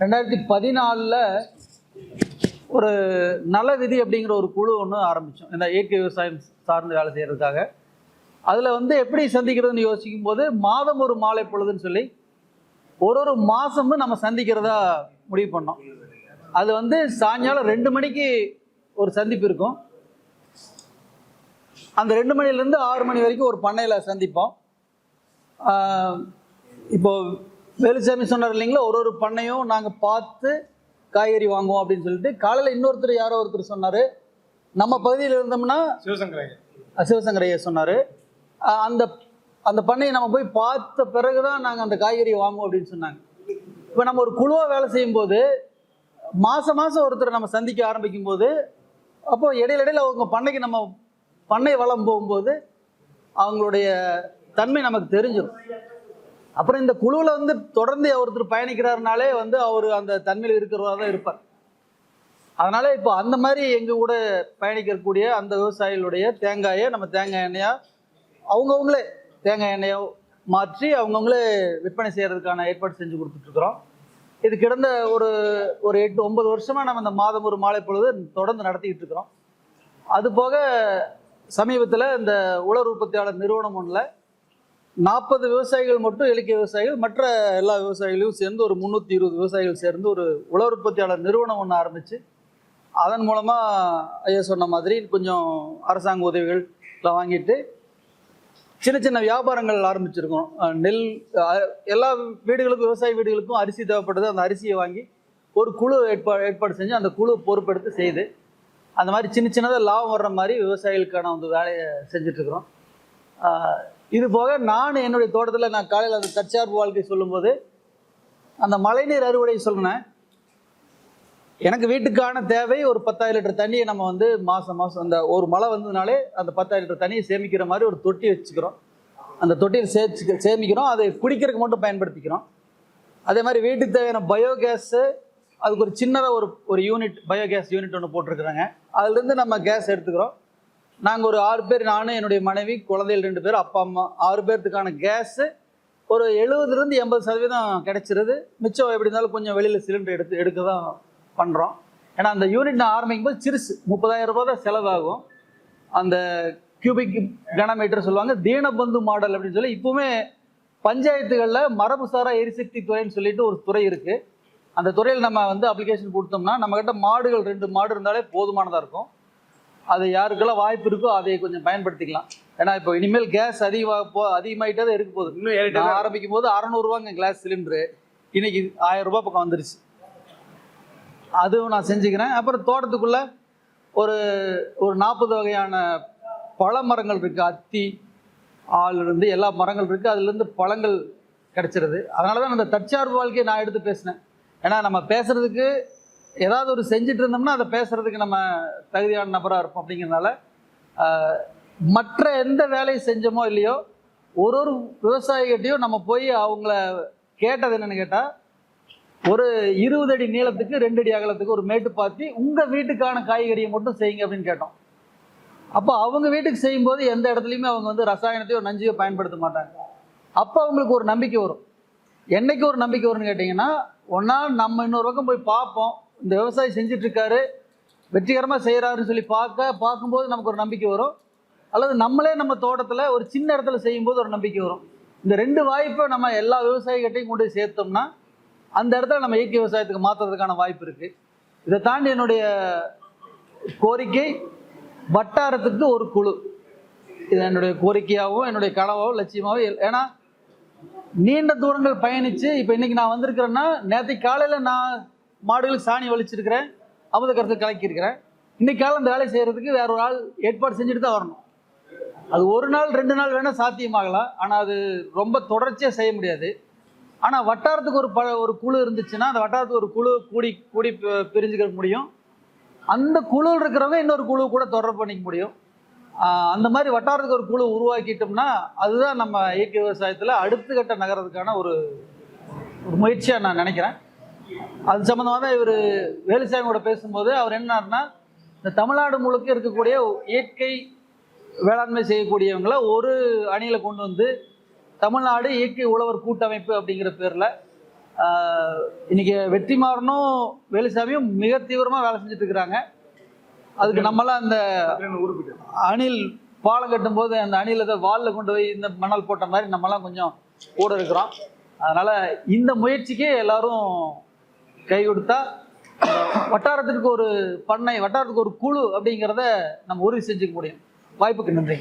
ரெண்டாயிரத்தி பதினாலில் ஒரு நல விதி அப்படிங்கிற ஒரு குழு ஒன்று ஆரம்பித்தோம் இந்த இயற்கை விவசாயம் சார்ந்து வேலை செய்கிறதுக்காக அதில் வந்து எப்படி சந்திக்கிறதுன்னு யோசிக்கும் போது மாதம் ஒரு மாலை பொழுதுன்னு சொல்லி ஒரு ஒரு மாதமும் நம்ம சந்திக்கிறதா முடிவு பண்ணோம். அது வந்து சாயங்காலம் ரெண்டு மணிக்கு ஒரு சந்திப்பு இருக்கும். அந்த ரெண்டு மணிலேருந்து ஆறு மணி வரைக்கும் ஒரு பண்ணையில் சந்திப்போம். இப்போது வேலுசாமி சொன்னார் இல்லைங்களா? ஒரு ஒரு பண்ணையும் நாங்கள் பார்த்து காய்கறி வாங்குவோம் அப்படின்னு சொல்லிட்டு காலையில் இன்னொருத்தர் யாரோ ஒருத்தர் சொன்னார். நம்ம பகுதியில் இருந்தோம்னா சிவசங்கரங்க சிவசங்கர் ஐயா சொன்னார். அந்த அந்த பண்ணையை நம்ம போய் பார்த்த பிறகு தான் நாங்கள் அந்த காய்கறியை வாங்குவோம் அப்படின்னு சொன்னாங்க. இப்போ நம்ம ஒரு குழுவாக வேலை செய்யும்போது மாதம் மாதம் ஒருத்தரை நம்ம சந்திக்க ஆரம்பிக்கும் போது அப்போ இடையில இடையில அவங்க பண்ணைக்கு நம்ம பண்ணை வளம் போகும்போது அவங்களுடைய தன்மை நமக்கு தெரிஞ்சிடும் அப்புறம் இந்த குழுவில் வந்து தொடர்ந்து ஒருத்தர் பயணிக்கிறாருனாலே வந்து அவர் அந்த தன்மையில் இருக்கிறவரா தான் இருப்பார். அதனால இப்போ அந்த மாதிரி எங்கள் கூட பயணிக்கக்கூடிய அந்த விவசாயிகளுடைய தேங்காயை நம்ம தேங்காய் எண்ணெயாக அவங்கவுங்களே தேங்காய் எண்ணெயோ மாற்றி அவங்கவுங்களே விற்பனை செய்கிறதுக்கான ஏற்பாடு செஞ்சு கொடுத்துட்ருக்குறோம். இது கிடந்த ஒரு ஒரு எட்டு ஒன்பது வருஷமாக நம்ம இந்த மாதம் ஒரு மாலை பொழுது தொடர்ந்து நடத்திக்கிட்டு இருக்கிறோம் அது போக சமீபத்தில் இந்த உலர் உற்பத்தியாளர் நிறுவனம் ஒன்றில் நாற்பது விவசாயிகள் மட்டும் இலக்கிய விவசாயிகள் மற்ற எல்லா விவசாயிகளையும் சேர்ந்து ஒரு முந்நூற்றி இருபது விவசாயிகள் சேர்ந்து ஒரு உலர் உற்பத்தியாளர் நிறுவனம் ஒன்று ஆரம்பித்து அதன் மூலமாக ஐயா சொன்ன மாதிரி கொஞ்சம் அரசாங்க உதவிகள் வாங்கிட்டு சின்ன சின்ன வியாபாரங்கள் ஆரம்பிச்சிருக்கோம். நெல் எல்லா வீடுகளுக்கும் விவசாய வீடுகளுக்கும் அரிசி தேவைப்படுது. அந்த அரிசியை வாங்கி ஒரு குழு ஏற்பாடு ஏற்பாடு செஞ்சு அந்த குழு பொறுப்பெடுத்து செய்து அந்த மாதிரி சின்ன சின்னதாக லாபம் வர்ற மாதிரி விவசாயிகளுக்கான வந்து வேலையை செஞ்சிட்ருக்குறோம் இது போக நான் என்னுடைய தோட்டத்தில் நான் காலையில் அந்த தற்சார்பு வாழ்க்கை சொல்லும்போது அந்த மழைநீர் அறுவடை சொன்னேன் எனக்கு வீட்டுக்கான தேவை ஒரு பத்தாயிரம் லிட்டர் தண்ணியை நம்ம வந்து மாதம் மாதம் அந்த ஒரு மழை வந்ததுனாலே அந்த பத்தாயிரம் லிட்டர் தண்ணியை சேமிக்கிற மாதிரி ஒரு தொட்டி வச்சுக்கிறோம். அந்த தொட்டியில் சேர்த்து சேமிக்கிறோம். அதை குடிக்கிறதுக்கு மட்டும் பயன்படுத்திக்கிறோம். அதே மாதிரி வீட்டுக்கு தேவையான பயோகேஸு அதுக்கு ஒரு சின்னதாக ஒரு ஒரு யூனிட் பயோகேஸ் யூனிட் ஒன்று போட்டிருக்கிறாங்க. அதுலேருந்து நம்ம கேஸ் எடுத்துக்கிறோம். நாங்கள் ஒரு ஆறு பேர் நானும் என்னுடைய மனைவி குழந்தைகள் ரெண்டு பேர் அப்பா அம்மா ஆறு பேர்த்துக்கான கேஸு ஒரு எழுபதுலேருந்து எண்பது சதவீதம் கிடைச்சிருது. மிச்சம் எப்படி இருந்தாலும் கொஞ்சம் வெளியில் சிலிண்டர் எடுத்து எடுக்க தான் பண்ணுறோம் ஏன்னா அந்த யூனிட் நான் ஆரம்பிக்கும் போது சிறுசு. முப்பதாயிரம் ரூபாய் தான் செலவாகும். அந்த கியூபிக் கனமீட்டர் சொல்லுவாங்க தீனபந்து மாடல் அப்படின்னு சொல்லி இப்போவுமே பஞ்சாயத்துகளில் மரபுசாரா எரிசக்தி துறைன்னு சொல்லிட்டு ஒரு துறை இருக்குது அந்த துறையில் நம்ம வந்து அப்ளிகேஷன் கொடுத்தோம்னா நம்மக்கிட்ட மாடுகள் ரெண்டு மாடு இருந்தாலே போதுமானதாக இருக்கும். அது யாருக்கெல்லாம் வாய்ப்பு இருக்கோ அதை கொஞ்சம் பயன்படுத்திக்கலாம். ஏன்னா இப்போ இனிமேல் கேஸ் அதிகமாக போ அதிகமாகிட்டே தான் இருக்க போகுது. இன்னும் ஆரம்பிக்கும் போது அறநூறுவாங்க கிளாஸ் சிலிண்டரு இன்னைக்கு ஆயிரம் ரூபாய் பக்கம் வந்துருச்சு. அதுவும் நான் செஞ்சுக்கிறேன். அப்புறம் தோட்டத்துக்குள்ள ஒரு ஒரு நாற்பது வகையான பழ மரங்கள் இருக்குது அத்தி ஆள் இருந்து எல்லா மரங்கள் இருக்குது அதுலேருந்து பழங்கள் கிடைச்சிருது. அதனால தான் அந்த தற்சார்பு வாழ்க்கையை நான் எடுத்து பேசினேன். ஏன்னா நம்ம பேசுறதுக்கு ஏதாவது ஒரு செஞ்சுட்டு இருந்தோம்னா அதை பேசுறதுக்கு நம்ம தகுதியான நபராக இருப்போம் அப்படிங்கிறனால மற்ற எந்த வேலையை செஞ்சோமோ இல்லையோ ஒரு ஒரு விவசாயிகிட்டையும் நம்ம போய் அவங்கள கேட்டது என்னென்னு கேட்டால் ஒரு இருபது அடி நீளத்துக்கு ரெண்டு அடி அகலத்துக்கு ஒரு மேட்டு பாத்தி உங்கள் வீட்டுக்கான காய்கறியை மட்டும் செய்யுங்க அப்படின்னு கேட்டோம். அப்போ அவங்க வீட்டுக்கு செய்யும்போது எந்த இடத்துலையுமே அவங்க வந்து ரசாயனத்தையோ நஞ்சையோ பயன்படுத்த மாட்டாங்க. அப்போ அவங்களுக்கு ஒரு நம்பிக்கை வரும். என்னைக்கு ஒரு நம்பிக்கை வரும்னு கேட்டிங்கன்னா ஒன்றா நம்ம இன்னொரு பக்கம் போய் பார்ப்போம். இந்த விவசாயி செஞ்சிட்ருக்காரு வெற்றிகரமாக செய்கிறாருன்னு சொல்லி பார்க்க பார்க்கும்போது நமக்கு ஒரு நம்பிக்கை வரும். அல்லது நம்மளே நம்ம தோட்டத்தில் ஒரு சின்ன இடத்துல செய்யும்போது ஒரு நம்பிக்கை வரும். இந்த ரெண்டு வாய்ப்பை நம்ம எல்லா விவசாயிகிட்டையும் கொண்டு போய் சேர்த்தோம்னா அந்த இடத்துல நம்ம இயற்கை விவசாயத்துக்கு மாற்றுறதுக்கான வாய்ப்பு இருக்குது இதை தாண்டி என்னுடைய கோரிக்கை வட்டாரத்துக்கு ஒரு குழு. இது என்னுடைய கோரிக்கையாகவும் என்னுடைய கனவாகவும் லட்சியமாகவும் ஏன்னா நீண்ட தூரங்கள் பயணித்து இப்போ இன்றைக்கி நான் வந்திருக்கிறேன்னா நேற்று காலையில் நான் மாடுகளுக்கு சாணி வலிச்சிருக்கிறேன் அமுத கருத்து கலக்கியிருக்கிறேன். இன்னைக்கு அந்த வேலை செய்கிறதுக்கு வேற ஒரு ஆள் ஏற்பாடு செஞ்சுட்டு தான் வரணும். அது ஒரு நாள் ரெண்டு நாள் வேணால் சாத்தியமாகலாம். ஆனால் அது ரொம்ப தொடர்ச்சியாக செய்ய முடியாது. ஆனால் வட்டாரத்துக்கு ஒரு ப ஒரு குழு இருந்துச்சுன்னா அந்த வட்டாரத்துக்கு ஒரு குழு கூடி கூடி பிரிஞ்சுக்க முடியும். அந்த குழுவில் இருக்கிறவங்க இன்னொரு குழு கூட தொடர்பு பண்ணிக்க முடியும். அந்த மாதிரி வட்டாரத்துக்கு ஒரு குழு உருவாக்கிட்டோம்னா அதுதான் நம்ம இயற்கை விவசாயத்தில் அடுத்த கட்ட நகரத்துக்கான ஒரு ஒரு முயற்சியாக நான் நினைக்கிறேன். அது சம்மந்தமாக தான் இவர் வேலுசாமியோட பேசும்போது அவர் என்னன்னா இந்த தமிழ்நாடு முழுக்க இருக்கக்கூடிய இயற்கை வேளாண்மை செய்யக்கூடியவங்களை ஒரு அணியில் கொண்டு வந்து தமிழ்நாடு இயற்கை உழவர் கூட்டமைப்பு அப்படிங்கிற பேரில் இன்றைக்கி இன்னைக்கு வெற்றிமாறனும் வேலுசாமியும் மிக தீவிரமாக வேலை செஞ்சுட்டு இருக்கிறாங்க அதுக்கு நம்மளாம் அந்த அணில் பாலம் கட்டும்போது அந்த அணில வாலில் கொண்டு போய் இந்த மணல் போட்ட மாதிரி நம்மலாம் கொஞ்சம் கூட இருக்கிறோம். அதனால இந்த முயற்சிக்கு எல்லாரும் கை கொடுத்தா வட்டாரத்திற்கு ஒரு பண்ணை வட்டாரத்துக்கு ஒரு குழு அப்படிங்கிறத நம்ம உறுதி செஞ்சுக்க முடியும். வாய்ப்புக்கு நன்றி.